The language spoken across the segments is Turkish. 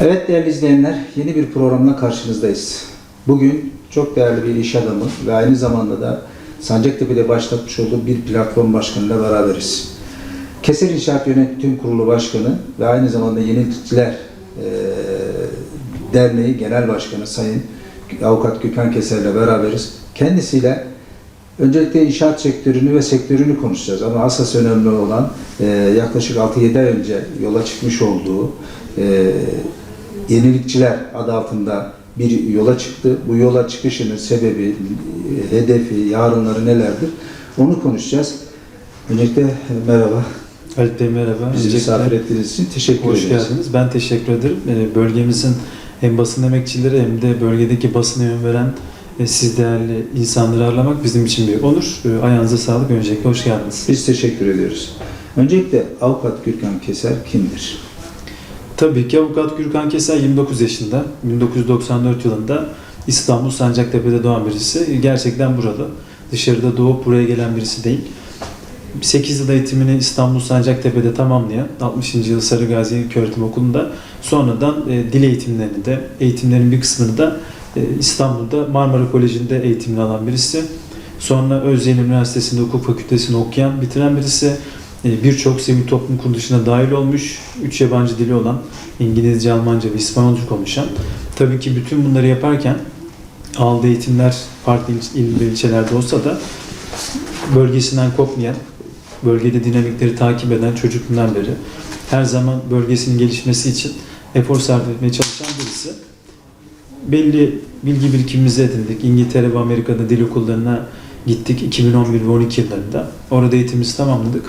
Evet değerli izleyenler, yeni bir programla karşınızdayız. Bugün çok değerli bir iş adamı ve aynı zamanda da Sancaktepe'de başlatmış olduğu bir platform başkanıyla beraberiz. Keser İnşaat Yönetim Kurulu Başkanı ve aynı zamanda Yenilikçiler eee, Derneği Genel Başkanı Sayın Avukat Gökhan Keser'le beraberiz. Kendisiyle öncelikle inşaat sektörünü ve sektörünü konuşacağız ama asas önemli olan yaklaşık 6-7 ay önce yola çıkmış olduğu Yenilikçiler adı altında bir yola çıktı. Bu yola çıkışının sebebi, e, hedefi, yarınları nelerdir? Onu konuşacağız. Öncelikle e, merhaba. Halit Bey merhaba. Bizi misafir ettiğiniz için teşekkür Hoş ederiz. geldiniz. Ben teşekkür ederim. Ee, Bölgemizin hem basın emekçileri hem de bölgedeki basına yön veren e, siz değerli insanları ağırlamak bizim için bir onur. Ayağınıza sağlık. Öncelikle hoş geldiniz. Biz teşekkür ediyoruz. Öncelikle Avukat Gürkan Keser kimdir? Tabii ki avukat Gürkan Keser 29 yaşında. 1994 yılında İstanbul Sancaktepe'de doğan birisi. Gerçekten buralı. Dışarıda doğup buraya gelen birisi değil. 8 yıl eğitimini İstanbul Sancaktepe'de tamamlayan 60. yıl Sarıgazi İlköğretim Okulu'nda sonradan e, dil eğitimlerini de eğitimlerin bir kısmını da e, İstanbul'da Marmara Koleji'nde eğitimini alan birisi. Sonra Özyeğin Üniversitesi'nde hukuk fakültesini okuyan, bitiren birisi. E, Birçok sivil toplum kuruluşuna dahil olmuş, üç yabancı dili olan İngilizce, Almanca ve İspanyolca konuşan. Tabii ki bütün bunları yaparken aldığı eğitimler farklı il ve ilçelerde olsa da bölgesinden kopmayan, bölgede dinamikleri takip eden çocukluğundan beri her zaman bölgesinin gelişmesi için efor sarf etmeye çalışan birisi. Belli bilgi birikimimizi edindik. İngiltere ve Amerika'da dil okullarına gittik 2011 ve 12 yıllarında. Orada eğitimimizi tamamladık.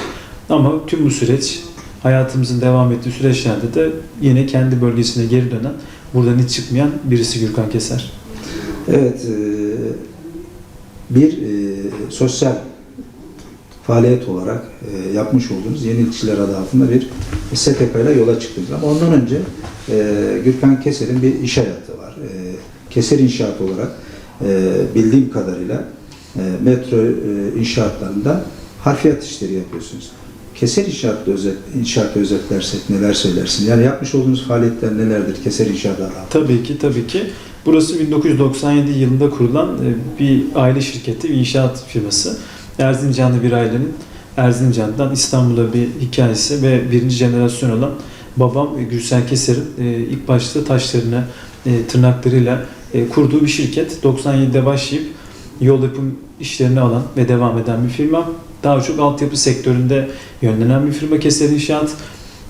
Ama tüm bu süreç hayatımızın devam ettiği süreçlerde de yine kendi bölgesine geri dönen, buradan hiç çıkmayan birisi Gürkan Keser. Evet, e, bir e, sosyal faaliyet olarak e, yapmış olduğunuz Yenilikçiler adı altında bir STK ile yola çıktınız. Ama ondan önce Gürkan Keser'in bir iş hayatı var. Keser İnşaat olarak bildiğim kadarıyla metro inşaatlarında harfiyat işleri yapıyorsunuz. Keser İnşaat'ta özet, inşaatı özetlersek neler söylersin? Yani yapmış olduğunuz faaliyetler nelerdir Keser İnşaat adı altında? Tabii ki, tabii ki. Burası 1997 yılında kurulan e, bir aile şirketi, bir inşaat firması. Erzincanlı bir ailenin Erzincan'dan İstanbul'a bir hikayesi ve birinci jenerasyon olan babam e, Gürsel Keser'in e, ilk başta taşlarını tırnaklarıyla kurduğu bir şirket. 97'de başlayıp yol yapım işlerini alan ve devam eden bir firma. Daha çok altyapı sektöründe yönlenen bir firma Keser İnşaat.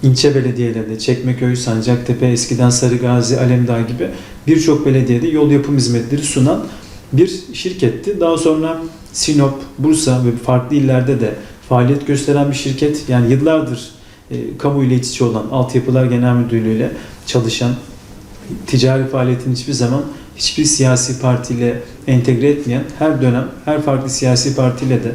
İlçe belediyelerinde Çekmeköy, Sancaktepe, eskiden Sarıgazi, Alemdağ gibi birçok belediyede yol yapım hizmetleri sunan bir şirketti. Daha sonra Sinop, Bursa ve farklı illerde de faaliyet gösteren bir şirket. Yani yıllardır e, kamu ile iç içe olan Altyapılar Genel Müdürlüğü ile çalışan ticari faaliyetin hiçbir zaman hiçbir siyasi partiyle entegre etmeyen, her dönem her farklı siyasi partiyle de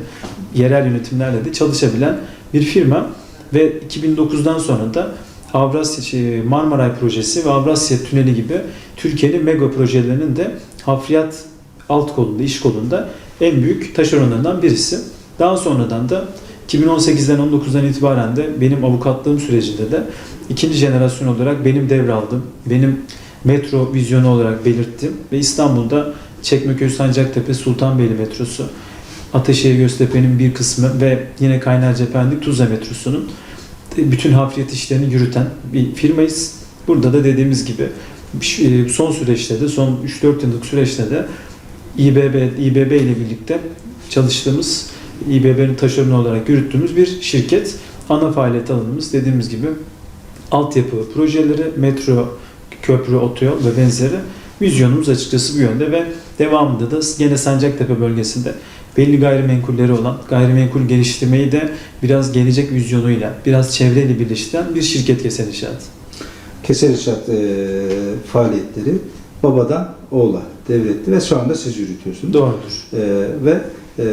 yerel yönetimlerle de çalışabilen bir firma ve 2009'dan sonra da Avrasya şey, Marmaray projesi ve Avrasya Tüneli gibi Türkiye'nin mega projelerinin de hafriyat alt kolunda, iş kolunda en büyük taşeronlarından birisi. Daha sonradan da 2018'den 19'dan itibaren de benim avukatlığım sürecinde de ikinci jenerasyon olarak benim devraldım. Benim metro vizyonu olarak belirttim ve İstanbul'da Çekmeköy Sancaktepe Sultanbeyli metrosu, Ataşehir Göztepe'nin bir kısmı ve yine Kaynarca Pendik Tuzla metrosunun bütün hafriyat işlerini yürüten bir firmayız. Burada da dediğimiz gibi e, son süreçte de son 3-4 yıllık süreçte de İBB, İBB ile birlikte çalıştığımız İBB'nin taşeronu olarak yürüttüğümüz bir şirket. Ana faaliyet alanımız dediğimiz gibi altyapı projeleri, metro, köprü, otoyol ve benzeri vizyonumuz açıkçası bu yönde ve devamında da gene Sancaktepe bölgesinde belli gayrimenkulleri olan gayrimenkul geliştirmeyi de biraz gelecek vizyonuyla, biraz çevreyle birleştiren bir şirket Keser İnşaat. Keser İnşaat e, faaliyetleri babadan oğula devretti ve şu anda siz yürütüyorsunuz. Doğrudur. E, ve e,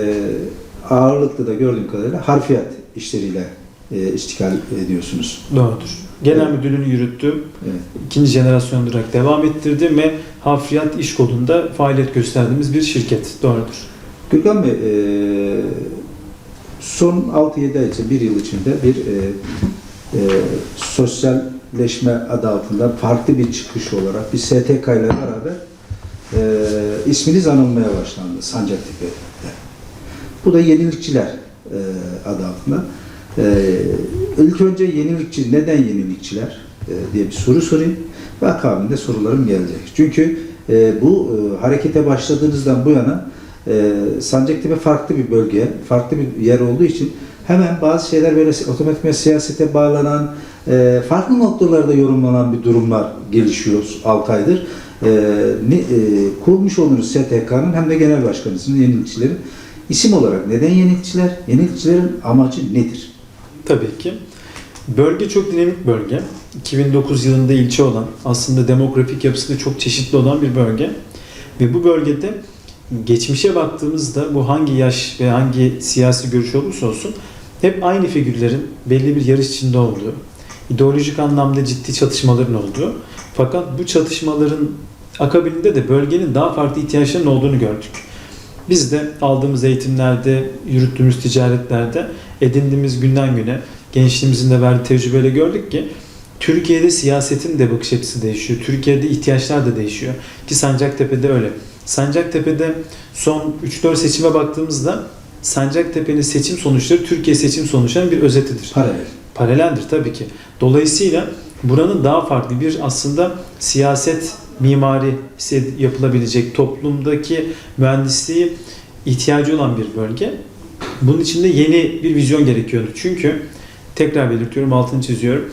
ağırlıklı da gördüğüm kadarıyla harfiyat işleriyle e, iştikal ediyorsunuz. Doğrudur. Genel Evet. müdürlüğünü yürüttüm. Evet. ikinci jenerasyon olarak devam ettirdim ve hafriyat iş kolunda faaliyet gösterdiğimiz bir şirket. Doğrudur. Gürkan Bey, e, son 6-7 ay içinde, bir yıl içinde bir e, e, sosyal Kentleşme adı altında farklı bir çıkış olarak bir STK ile beraber isminiz anılmaya başlandı Sancaktepe'de. Bu da yenilikçiler e, adı altında. E, ilk önce yenilikçi, neden yenilikçiler diye bir soru sorayım ve akabinde sorularım gelecek. Çünkü e, bu e, harekete başladığınızdan bu yana e, Sancaktepe farklı bir bölge, farklı bir yer olduğu için hemen bazı şeyler böyle otomatik siyasete bağlanan, e, farklı noktalarda yorumlanan bir durumlar gelişiyor 6 aydır. E, e, kurmuş olduğunuz STK'nın hem de genel başkanısının yenilikçilerin isim olarak neden yenilikçiler? Yenilikçilerin amacı nedir? Tabii ki. Bölge çok dinamik bölge. 2009 yılında ilçe olan, aslında demografik yapısı da çok çeşitli olan bir bölge. Ve bu bölgede geçmişe baktığımızda bu hangi yaş ve hangi siyasi görüş olursa olsun hep aynı figürlerin belli bir yarış içinde olduğu, ideolojik anlamda ciddi çatışmaların olduğu fakat bu çatışmaların akabinde de bölgenin daha farklı ihtiyaçlarının olduğunu gördük. Biz de aldığımız eğitimlerde, yürüttüğümüz ticaretlerde edindiğimiz günden güne gençliğimizin de verdiği tecrübeyle gördük ki Türkiye'de siyasetin de bakış açısı değişiyor. Türkiye'de ihtiyaçlar da değişiyor. Ki Sancaktepe'de öyle. Sancaktepe'de son 3-4 seçime baktığımızda Sancaktepe'nin seçim sonuçları Türkiye seçim sonuçlarının bir özetidir. Paralel. Paraleldir tabii ki. Dolayısıyla buranın daha farklı bir aslında siyaset mimari yapılabilecek toplumdaki mühendisliği ihtiyacı olan bir bölge. Bunun için de yeni bir vizyon gerekiyordu. Çünkü tekrar belirtiyorum, altını çiziyorum.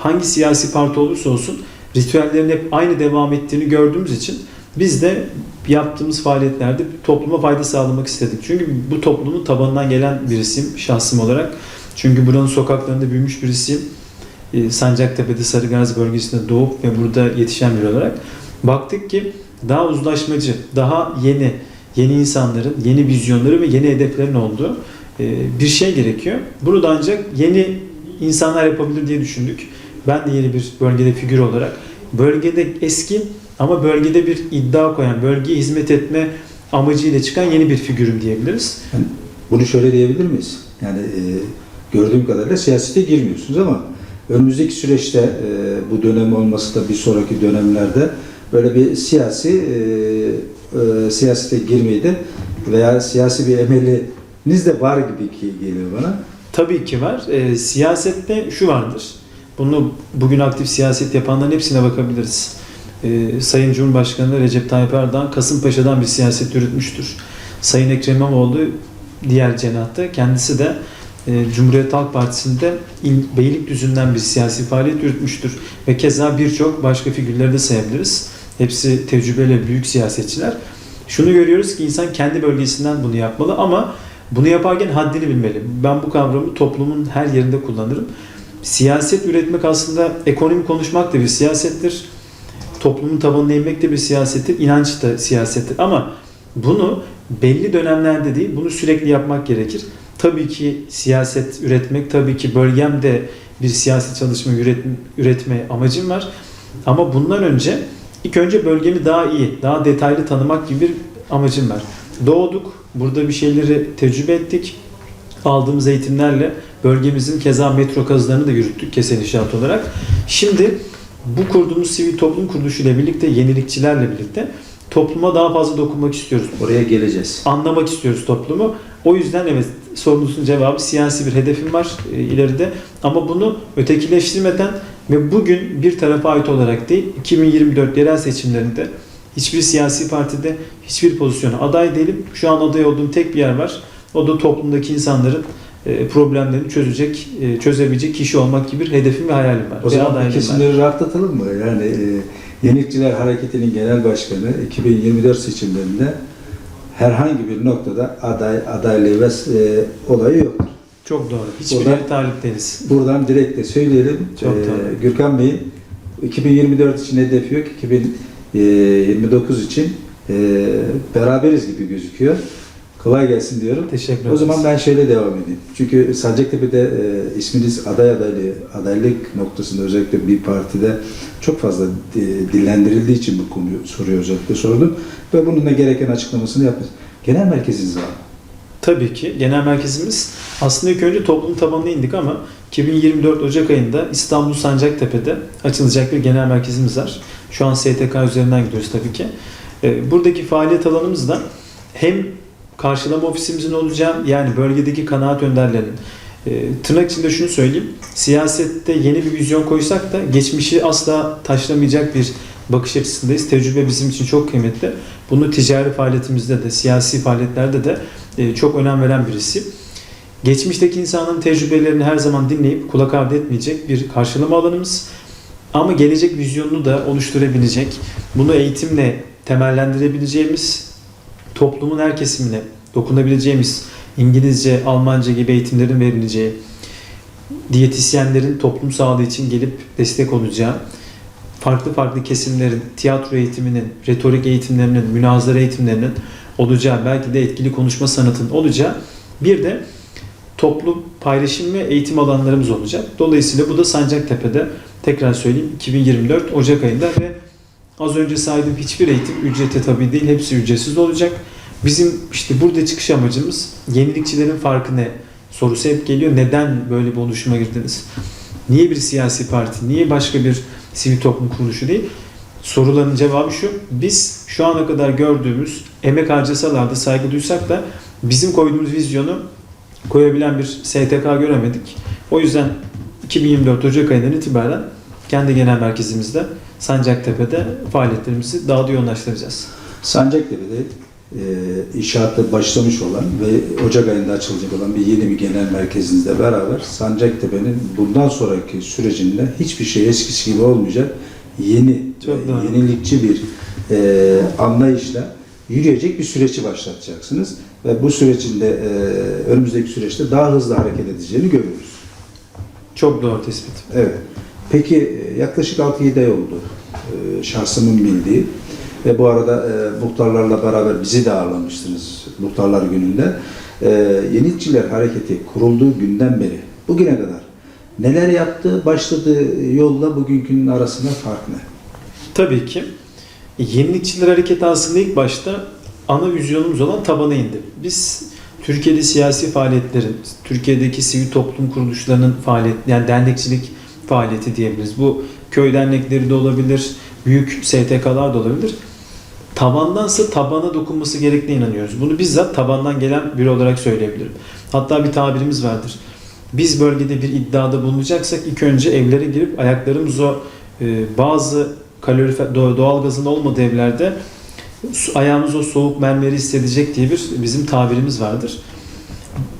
Hangi siyasi parti olursa olsun ritüellerin hep aynı devam ettiğini gördüğümüz için biz de yaptığımız faaliyetlerde topluma fayda sağlamak istedik. Çünkü bu toplumun tabanından gelen birisiyim şahsım olarak. Çünkü buranın sokaklarında büyümüş birisiyim. Ee, Sancaktepe'de Sarıgazi bölgesinde doğup ve burada yetişen biri olarak baktık ki daha uzlaşmacı, daha yeni, yeni insanların, yeni vizyonları ve yeni hedeflerin olduğu e, bir şey gerekiyor. Bunu da ancak yeni insanlar yapabilir diye düşündük. Ben de yeni bir bölgede figür olarak bölgede eski ama bölgede bir iddia koyan, bölgeye hizmet etme amacıyla çıkan yeni bir figürüm diyebiliriz. Bunu şöyle diyebilir miyiz? Yani e, gördüğüm kadarıyla siyasete girmiyorsunuz ama önümüzdeki süreçte e, bu dönem olması da bir sonraki dönemlerde böyle bir siyasi e, e, siyasete girmeyi de veya siyasi bir emeliniz de var gibi ki geliyor bana. Tabii ki var. E, siyasette şu vardır. Bunu bugün aktif siyaset yapanların hepsine bakabiliriz. E, Sayın Cumhurbaşkanı Recep Tayyip Erdoğan Kasımpaşa'dan bir siyaset yürütmüştür. Sayın Ekrem İmamoğlu diğer cenahta kendisi de e, Cumhuriyet Halk Partisi'nde İl- Beylikdüzü'nden bir siyasi faaliyet yürütmüştür. Ve keza birçok başka figürleri de sayabiliriz. Hepsi tecrübeli büyük siyasetçiler. Şunu görüyoruz ki insan kendi bölgesinden bunu yapmalı ama bunu yaparken haddini bilmeli. Ben bu kavramı toplumun her yerinde kullanırım. Siyaset üretmek aslında ekonomi konuşmak da bir siyasettir. Toplumun tabanına inmek de bir siyasettir. inanç da siyasettir. Ama bunu belli dönemlerde değil, bunu sürekli yapmak gerekir. Tabii ki siyaset üretmek, tabii ki bölgemde bir siyasi çalışma üretme, üretme amacım var. Ama bundan önce ilk önce bölgemi daha iyi, daha detaylı tanımak gibi bir amacım var. Doğduk, burada bir şeyleri tecrübe ettik. Aldığımız eğitimlerle bölgemizin keza metro kazılarını da yürüttük Kesen İnşaat olarak. Şimdi bu kurduğumuz sivil toplum kuruluşuyla birlikte, yenilikçilerle birlikte topluma daha fazla dokunmak istiyoruz. Oraya geleceğiz. Anlamak istiyoruz toplumu. O yüzden evet sorunuzun cevabı siyasi bir hedefim var e, ileride. Ama bunu ötekileştirmeden ve bugün bir tarafa ait olarak değil 2024 yerel seçimlerinde hiçbir siyasi partide hiçbir pozisyona aday değilim. Şu an aday olduğum tek bir yer var. O da toplumdaki insanların e, problemlerini çözecek, e, çözebilecek kişi olmak gibi bir hedefim ve hayalim var. O zaman kesimleri rahatlatalım mı? Yani e, Yenilikçiler Hareketi'nin genel başkanı 2024 seçimlerinde herhangi bir noktada aday adaylığı ve e, olayı yoktur. Çok doğru. Hiçbir talip değiliz. Buradan direkt de söyleyelim. Çok Ee, doğru. Gürkan Bey'in 2024 için hedefi yok. 2029 için e, beraberiz gibi gözüküyor. Kolay gelsin diyorum. Teşekkür ederim. O zaman ben şöyle devam edeyim. Çünkü Sancaktepe'de e, isminiz aday adaylığı, adaylık noktasında özellikle bir partide çok fazla e, dillendirildiği için bu konuyu soruyor özellikle sordum. Ve bunun da gereken açıklamasını yaptınız. Genel merkeziniz var mı? Tabii ki genel merkezimiz aslında ilk önce toplum tabanına indik ama 2024 Ocak ayında İstanbul Sancaktepe'de açılacak bir genel merkezimiz var. Şu an STK üzerinden gidiyoruz tabii ki. Ee, Buradaki faaliyet alanımız da hem karşılama ofisimizin olacağı yani bölgedeki kanaat önderlerinin e, tırnak içinde şunu söyleyeyim. Siyasette yeni bir vizyon koysak da geçmişi asla taşlamayacak bir bakış açısındayız. Tecrübe bizim için çok kıymetli. Bunu ticari faaliyetimizde de, siyasi faaliyetlerde de e, çok önem veren birisi. Geçmişteki insanların tecrübelerini her zaman dinleyip kulak ardı etmeyecek bir karşılama alanımız. Ama gelecek vizyonunu da oluşturabilecek, bunu eğitimle temellendirebileceğimiz, toplumun her kesimine dokunabileceğimiz İngilizce, Almanca gibi eğitimlerin verileceği, diyetisyenlerin toplum sağlığı için gelip destek olacağı, farklı farklı kesimlerin tiyatro eğitiminin, retorik eğitimlerinin, münazara eğitimlerinin olacağı, belki de etkili konuşma sanatının olacağı bir de toplu paylaşım ve eğitim alanlarımız olacak. Dolayısıyla bu da Sancaktepe'de tekrar söyleyeyim 2024 Ocak ayında ve az önce saydığım hiçbir eğitim ücreti tabii değil, hepsi ücretsiz olacak. Bizim işte burada çıkış amacımız yenilikçilerin farkı ne sorusu hep geliyor. Neden böyle bir oluşuma girdiniz? Niye bir siyasi parti, niye başka bir sivil toplum kuruluşu değil? Soruların cevabı şu. Biz şu ana kadar gördüğümüz emek harcasalar da saygı duysak da bizim koyduğumuz vizyonu koyabilen bir STK göremedik. O yüzden 2024 Ocak ayından itibaren kendi genel merkezimizde Sancaktepe'de faaliyetlerimizi daha da yoğunlaştıracağız. Sancaktepe'de e, inşaatı başlamış olan ve Ocak ayında açılacak olan bir yeni bir genel merkezinizle beraber Sancaktepe'nin bundan sonraki sürecinde hiçbir şey eskisi gibi olmayacak yeni, Çok e, yenilikçi bir e, anlayışla yürüyecek bir süreci başlatacaksınız ve bu sürecin de e, önümüzdeki süreçte daha hızlı hareket edeceğini görüyoruz. Çok doğru tespit. Evet. Peki e, yaklaşık 6-7 ay oldu e, şahsımın bildiği ve bu arada e, muhtarlarla beraber bizi de ağırlamıştınız muhtarlar gününde. E, Yenilikçiler Hareketi kurulduğu günden beri bugüne kadar neler yaptı, başladığı yolla bugünkünün arasında fark ne? Tabii ki. Yenilikçiler Hareketi aslında ilk başta ana vizyonumuz olan tabana indi. Biz Türkiye'de siyasi faaliyetlerin, Türkiye'deki sivil toplum kuruluşlarının faaliyet, yani dernekçilik faaliyeti diyebiliriz. Bu köy dernekleri de olabilir, büyük STK'lar da olabilir. Tabandansa tabana dokunması gerektiğine inanıyoruz. Bunu bizzat tabandan gelen biri olarak söyleyebilirim. Hatta bir tabirimiz vardır. Biz bölgede bir iddiada bulunacaksak ilk önce evlere girip ayaklarımız o e, bazı kalorifer, doğ- doğalgazın olmadığı evlerde ayağımız o soğuk mermeri hissedecek diye bir bizim tabirimiz vardır.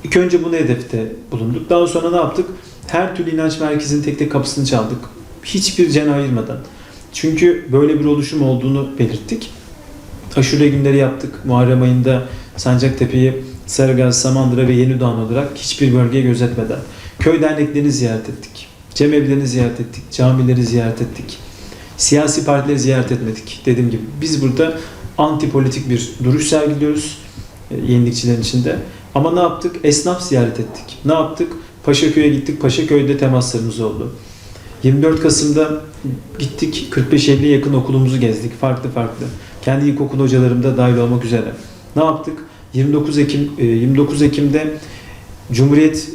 İlk önce bunu hedefte bulunduk. Daha sonra ne yaptık? Her türlü inanç merkezinin tek tek kapısını çaldık. Hiçbir can ayırmadan. Çünkü böyle bir oluşum olduğunu belirttik. Aşure günleri yaptık. Muharrem ayında Sancaktepe'yi Sarıgaz, Samandıra ve Yenidoğan olarak hiçbir bölgeye gözetmeden köy derneklerini ziyaret ettik. Cemevlerini ziyaret ettik. Camileri ziyaret ettik. Siyasi partileri ziyaret etmedik. Dediğim gibi biz burada antipolitik bir duruş sergiliyoruz e, yenilikçilerin içinde. Ama ne yaptık? Esnaf ziyaret ettik. Ne yaptık? Paşaköy'e gittik. Paşaköy'de temaslarımız oldu. 24 Kasım'da gittik 45-50 yakın okulumuzu gezdik. Farklı farklı. Kendi ilkokul hocalarım da dahil olmak üzere. Ne yaptık? 29 Ekim e, 29 Ekim'de Cumhuriyet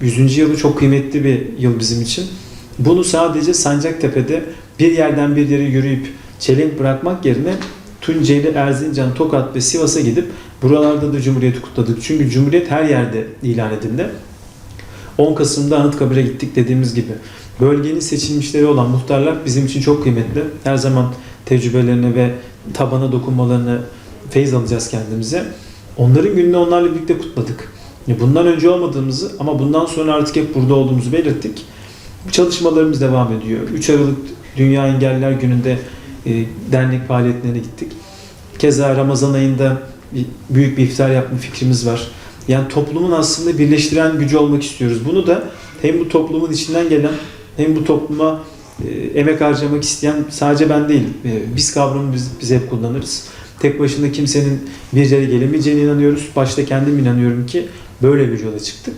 100. yılı çok kıymetli bir yıl bizim için. Bunu sadece Sancaktepe'de bir yerden bir yere yürüyüp çelenk bırakmak yerine Tunceli, Erzincan, Tokat ve Sivas'a gidip buralarda da Cumhuriyet'i kutladık. Çünkü Cumhuriyet her yerde ilan edildi. 10 Kasım'da Anıtkabir'e gittik dediğimiz gibi. Bölgenin seçilmişleri olan muhtarlar bizim için çok kıymetli. Her zaman tecrübelerine ve tabana dokunmalarını feyiz alacağız kendimize. Onların gününü onlarla birlikte kutladık. Ya Bundan önce olmadığımızı ama bundan sonra artık hep burada olduğumuzu belirttik. Çalışmalarımız devam ediyor. 3 Aralık Dünya Engelliler Günü'nde e, dernek faaliyetlerine gittik. Keza Ramazan ayında büyük bir iftar yapma fikrimiz var. Yani toplumun aslında birleştiren gücü olmak istiyoruz. Bunu da hem bu toplumun içinden gelen hem bu topluma e, emek harcamak isteyen sadece ben değilim. E, biz kavramını biz, biz hep kullanırız. Tek başına kimsenin bir yere gelemeyeceğine inanıyoruz. Başta kendim inanıyorum ki böyle bir yola çıktık.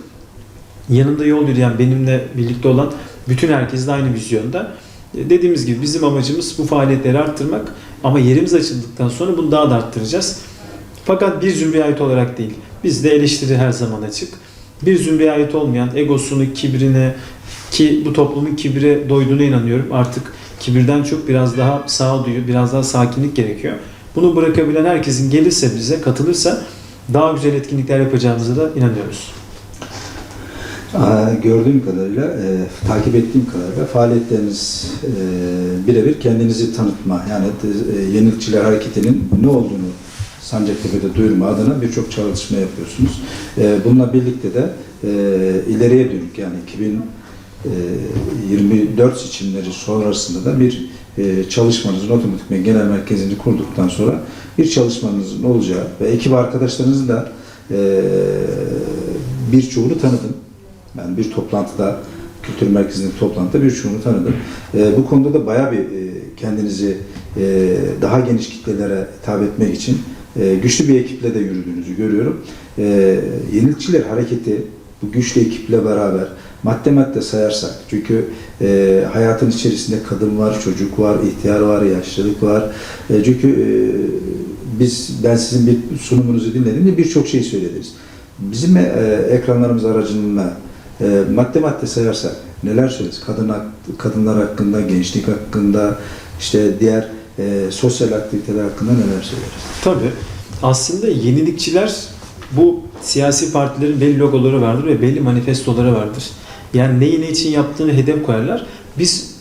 Yanımda yol yürüyen, benimle birlikte olan bütün herkes de aynı vizyonda. E, Dediğimiz gibi bizim amacımız bu faaliyetleri arttırmak ama yerimiz açıldıktan sonra bunu daha da arttıracağız. Fakat bir zümreye ait olarak değil. Bizde eleştiri her zaman açık. Bir zümreye ait olmayan egosunu, kibrini, Ki bu toplumun kibire doyduğuna inanıyorum. Artık kibirden çok biraz daha sağduyu, biraz daha sakinlik gerekiyor. Bunu bırakabilen herkesin gelirse bize, katılırsa daha güzel etkinlikler yapacağımıza da inanıyoruz. Gördüğüm kadarıyla, e, takip ettiğim kadarıyla faaliyetleriniz e, birebir kendinizi tanıtma, yani e, Yenilikçiler Hareketi'nin ne olduğunu Sancaktepe'de duyurma adına birçok çalışma yapıyorsunuz. E, bununla birlikte de e, ileriye dönük yani 2024 seçimleri sonrasında da bir e, çalışmanızın otomatikman genel merkezini kurduktan sonra bir çalışmanızın olacağı ve ekip arkadaşlarınızın da e, birçoğunu tanıdım. Ben bir toplantıda, kültür merkezindeki toplantıda birçoğunu tanıdım. E, bu konuda da bayağı bir e, kendinizi e, daha geniş kitlelere hitap etmek için e, güçlü bir ekiple de yürüdüğünüzü görüyorum. E, Yenilikçiler Hareketi bu güçlü ekiple beraber madde madde sayarsak çünkü e, hayatın içerisinde kadın var, çocuk var, ihtiyar var, yaşlılık var. E, çünkü e, biz ben sizin bir sunumunuzu dinlediğimde birçok şey söylediniz. Bizim e, ekranlarımız aracılığıyla e, madde madde sayarsak neler söyleriz? Kadın kadınlar hakkında, gençlik hakkında, işte diğer e, sosyal aktiviteler hakkında neler söyleriz? Tabii. Aslında yenilikçiler bu siyasi partilerin belli logoları vardır ve belli manifestoları vardır. Yani neyi ne için yaptığını hedef koyarlar. Biz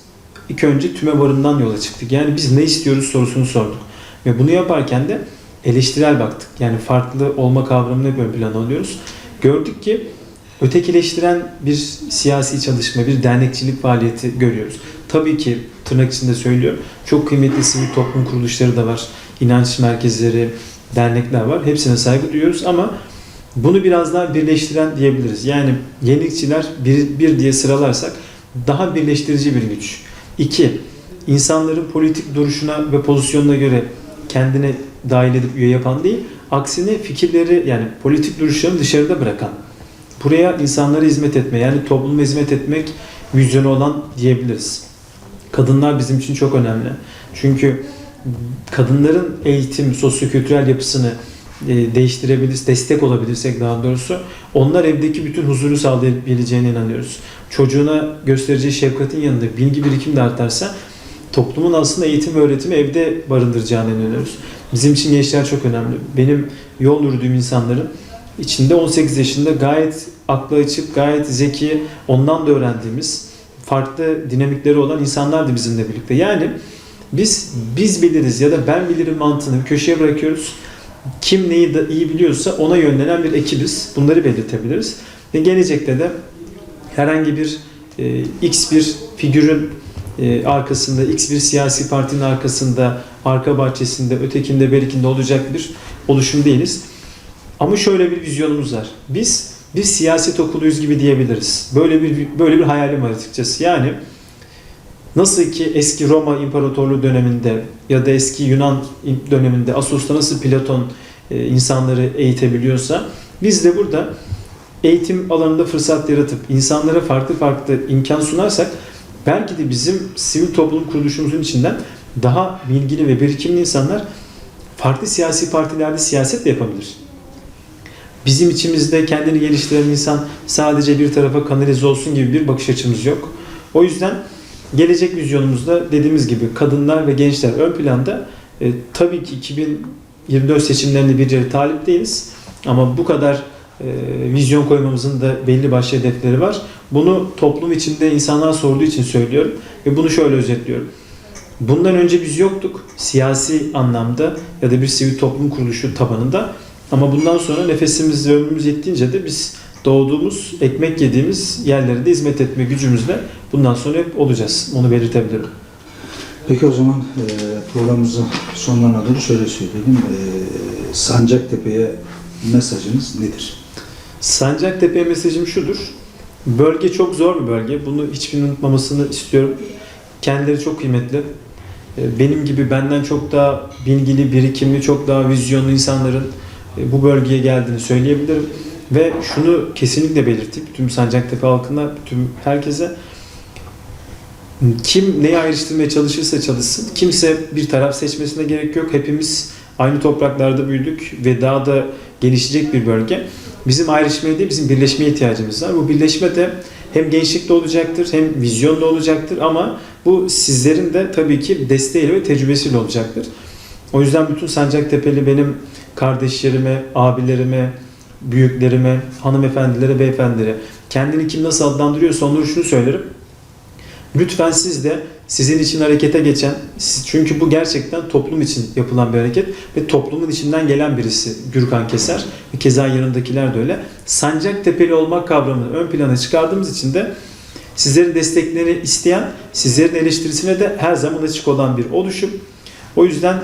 ilk önce tüme barından yola çıktık. Yani biz ne istiyoruz sorusunu sorduk. Ve bunu yaparken de eleştirel baktık. Yani farklı olma kavramını ön plana alıyoruz. Gördük ki ötekileştiren bir siyasi çalışma, bir dernekçilik faaliyeti görüyoruz. Tabii ki tırnak içinde söylüyorum. Çok kıymetli sivil toplum kuruluşları da var. İnanç merkezleri, dernekler var. Hepsine saygı duyuyoruz ama bunu biraz daha birleştiren diyebiliriz. Yani yenilikçiler bir, bir diye sıralarsak daha birleştirici bir güç. İki, insanların politik duruşuna ve pozisyonuna göre kendine dahil edip üye yapan değil, aksine fikirleri yani politik duruşlarını dışarıda bırakan, buraya insanlara hizmet etme yani topluma hizmet etmek vizyonu olan diyebiliriz. Kadınlar bizim için çok önemli. Çünkü kadınların eğitim, sosyokültürel yapısını e, değiştirebiliriz, destek olabilirsek daha doğrusu onlar evdeki bütün huzuru sağlayabileceğine inanıyoruz. Çocuğuna göstereceği şefkatin yanında bilgi birikimi de artarsa toplumun aslında eğitim ve öğretimi evde barındıracağına inanıyoruz. Bizim için gençler çok önemli. Benim yol yürüdüğüm insanların içinde 18 yaşında gayet aklı açık, gayet zeki, ondan da öğrendiğimiz farklı dinamikleri olan insanlar da bizimle birlikte. Yani biz biz biliriz ya da ben bilirim mantığını bir köşeye bırakıyoruz. Kim neyi de iyi biliyorsa ona yönlenen bir ekibiz. Bunları belirtebiliriz. Ve gelecekte de herhangi bir e, X bir figürün e, arkasında, X bir siyasi partinin arkasında, arka bahçesinde, ötekinde, berikinde olacak bir oluşum değiliz. Ama şöyle bir vizyonumuz var. Biz bir siyaset okuluyuz gibi diyebiliriz. Böyle bir böyle bir hayalim var açıkçası. Yani nasıl ki eski Roma İmparatorluğu döneminde ya da eski Yunan döneminde Asos'ta nasıl Platon e, insanları eğitebiliyorsa biz de burada eğitim alanında fırsat yaratıp insanlara farklı farklı imkan sunarsak belki de bizim sivil toplum kuruluşumuzun içinden daha bilgili ve birikimli insanlar farklı siyasi partilerde siyaset de yapabilir. Bizim içimizde kendini geliştiren insan sadece bir tarafa kanalize olsun gibi bir bakış açımız yok. O yüzden gelecek vizyonumuzda dediğimiz gibi kadınlar ve gençler ön planda. E, tabii ki 2024 seçimlerinde bir talip değiliz. Ama bu kadar e, vizyon koymamızın da belli başlı hedefleri var. Bunu toplum içinde insanlar sorduğu için söylüyorum. Ve bunu şöyle özetliyorum. Bundan önce biz yoktuk siyasi anlamda ya da bir sivil toplum kuruluşu tabanında. Ama bundan sonra nefesimiz ve ömrümüz yettiğince de biz doğduğumuz, ekmek yediğimiz yerlere de hizmet etme gücümüzle bundan sonra hep olacağız. Onu belirtebilirim. Peki o zaman e, programımızın sonlarına doğru şöyle söyleyelim. E, Sancaktepe'ye mesajınız nedir? Sancaktepe mesajım şudur. Bölge çok zor bir bölge. Bunu hiçbirinin unutmamasını istiyorum. Kendileri çok kıymetli. E, Benim gibi benden çok daha bilgili, birikimli, çok daha vizyonlu insanların bu bölgeye geldiğini söyleyebilirim. Ve şunu kesinlikle belirtip tüm Sancaktepe halkına, tüm herkese kim neyi ayrıştırmaya çalışırsa çalışsın. Kimse bir taraf seçmesine gerek yok. Hepimiz aynı topraklarda büyüdük ve daha da gelişecek bir bölge. Bizim ayrışmaya değil, bizim birleşmeye ihtiyacımız var. Bu birleşme de hem gençlikte olacaktır hem vizyonda olacaktır ama bu sizlerin de tabii ki desteğiyle ve tecrübesiyle olacaktır. O yüzden bütün Sancaktepe'li benim kardeşlerime, abilerime, büyüklerime, hanımefendilere, beyefendilere kendini kim nasıl adlandırıyorsa onlara şunu söylerim. Lütfen siz de sizin için harekete geçen, çünkü bu gerçekten toplum için yapılan bir hareket ve toplumun içinden gelen birisi Gürkan Keser ve keza yanındakiler de öyle. Sancaktepe'li olmak kavramını ön plana çıkardığımız için de sizlerin desteklerini isteyen, sizlerin eleştirisine de her zaman açık olan bir oluşum. O yüzden e,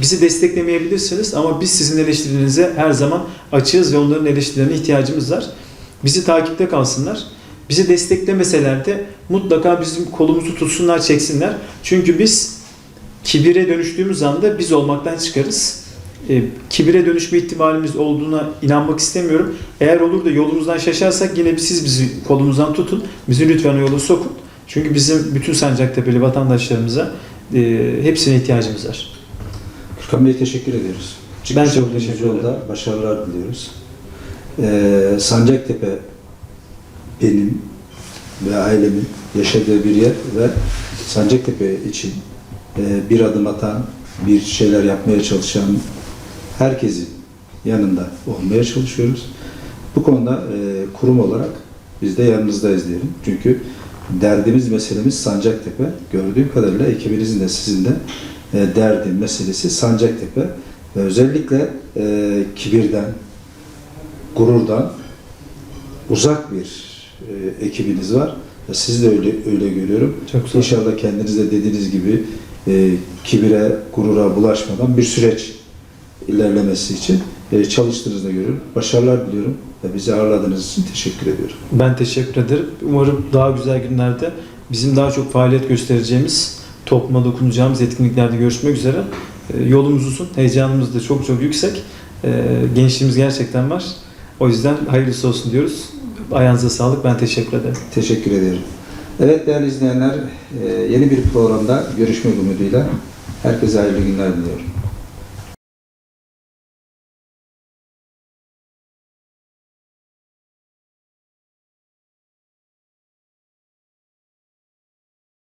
bizi desteklemeyebilirsiniz ama biz sizin eleştirilerinize her zaman açığız ve onların eleştirilerine ihtiyacımız var. Bizi takipte kalsınlar. Bizi desteklemeseler de mutlaka bizim kolumuzu tutsunlar, çeksinler. Çünkü biz kibire dönüştüğümüz anda biz olmaktan çıkarız. E, kibire dönüşme ihtimalimiz olduğuna inanmak istemiyorum. Eğer olur da yolumuzdan şaşarsak yine siz bizi kolumuzdan tutun. Bizi lütfen o yola sokun. Çünkü bizim bütün Sancaktepe'li vatandaşlarımıza e, hepsine ihtiyacımız var. Gürkan Bey teşekkür ediyoruz. Ben çok Çıkmış teşekkür yolda başarılar diliyoruz. Ee, Sancaktepe benim ve ailemin yaşadığı bir yer ve Sancaktepe için e, bir adım atan, bir şeyler yapmaya çalışan herkesin yanında olmaya çalışıyoruz. Bu konuda e, kurum olarak biz de yanınızdayız diyelim. Çünkü derdimiz, meselemiz Sancaktepe. Gördüğüm kadarıyla ekibinizin de sizin de e, derdi, meselesi Sancaktepe. Ve özellikle e, kibirden, gururdan uzak bir e, ekibiniz var. Ve Siz de öyle öyle görüyorum. Çok sağ. İnşallah kendiniz de dediğiniz gibi e, kibire, gurura bulaşmadan bir süreç ilerlemesi için çalıştığınızı da görüyorum. Başarılar diliyorum ve bizi ağırladığınız için teşekkür ediyorum. Ben teşekkür ederim. Umarım daha güzel günlerde bizim daha çok faaliyet göstereceğimiz, topluma dokunacağımız etkinliklerde görüşmek üzere. Ee, Yolumuz uzun, heyecanımız da çok çok yüksek. Ee, Gençliğimiz gerçekten var. O yüzden hayırlısı olsun diyoruz. Ayağınıza sağlık. Ben teşekkür ederim. Teşekkür ederim. Evet değerli izleyenler, e, yeni bir programda görüşmek umuduyla herkese hayırlı günler diliyorum.